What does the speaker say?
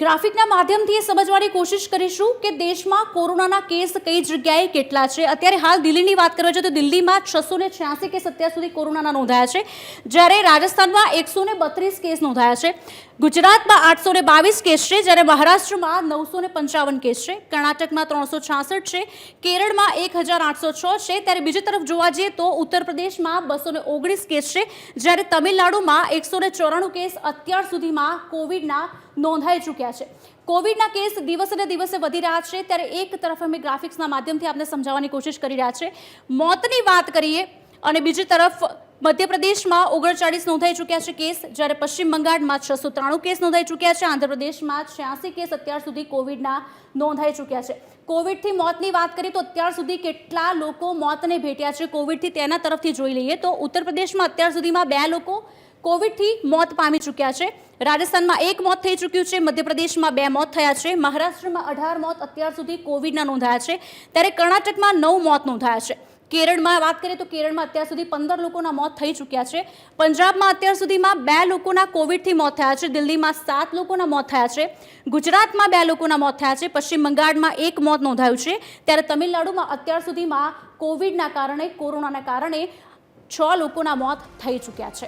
ગ્રાફિકના માધ્યમથી એ સમજવાની કોશિશ કરીશું કે દેશમાં કોરોનાના કેસ કઈ જગ્યાએ કેટલા છે. અત્યારે હાલ દિલ્હીની વાત કરવા જોઈએ તો દિલ્હીમાં છસો ને છ્યાસી કેસ અત્યાર સુધી કોરોનાના નોંધાયા છે. જ્યારે રાજસ્થાનમાં એકસો ને બત્રીસ કેસ નોંધાયા છે. ગુજરાતમાં આઠસો ને બાવીસ કેસ છે, જ્યારે મહારાષ્ટ્રમાં નવસો ને પંચાવન કેસ છે, કર્ણાટકમાં ત્રણસો છાસઠ છે, કેરળમાં એક હજાર આઠસો છ છે. ત્યારે બીજી તરફ જોવા જઈએ તો ઉત્તર પ્રદેશમાં બસો ને ઓગણીસ કેસ છે, જ્યારે તમિલનાડુમાં એકસો ને ચોરાણું કેસ અત્યાર સુધીમાં કોવિડના નોંધાઈ ચૂક્યા છે. કોવિડના કેસ દિવસે દિવસે વધી રહ્યા છે, ત્યારે એક તરફ અમે ગ્રાફિક્સના માધ્યમથી આપને સમજાવવાની કોશિશ કરી રહ્યા છે. મોતની વાત કરીએ અને બીજી તરફ મધ્યપ્રદેશમાં ઓગણચાળીસ નોંધાઈ ચૂક્યા છે કેસ, જ્યારે પશ્ચિમ બંગાળમાં છસો ત્રાણું કેસ નોંધાઈ ચૂક્યા છે. આંધ્રપ્રદેશમાં છ્યાસી કેસ અત્યાર સુધી કોવિડના નોંધાઈ ચૂક્યા છે. કોવિડથી મોતની વાત કરીએ તો અત્યાર સુધી કેટલા લોકો મોતને ભેટ્યા છે કોવિડથી તેના તરફથી જોઈ લઈએ તો ઉત્તર પ્રદેશમાં અત્યાર સુધીમાં બે લોકો કોવિડથી મોત પામી ચૂક્યા છે. રાજસ્થાનમાં એક મોત થઈ ચૂક્યું છે, મધ્યપ્રદેશમાં બે મોત થયા છે, મહારાષ્ટ્રમાં અઢાર મોત અત્યાર સુધી કોવિડના નોંધાયા છે. ત્યારે કર્ણાટકમાં નવ મોત નોંધાયા છે. કેરળમાં, વાત કરીએ તો કેરળમાં અત્યાર સુધી પંદર લોકોના મોત થઈ ચૂક્યા છે. પંજાબમાં અત્યાર સુધીમાં બે લોકોના કોવિડથી મોત થયા છે. દિલ્હીમાં સાત લોકોના મોત થયા છે. ગુજરાતમાં બે લોકોના મોત થયા છે. પશ્ચિમ બંગાળમાં એક મોત નોંધાયું છે. ત્યારે તમિલનાડુમાં અત્યાર સુધીમાં કોવિડના કારણે, કોરોનાના કારણે છ લોકોના મોત થઈ ચૂક્યા છે.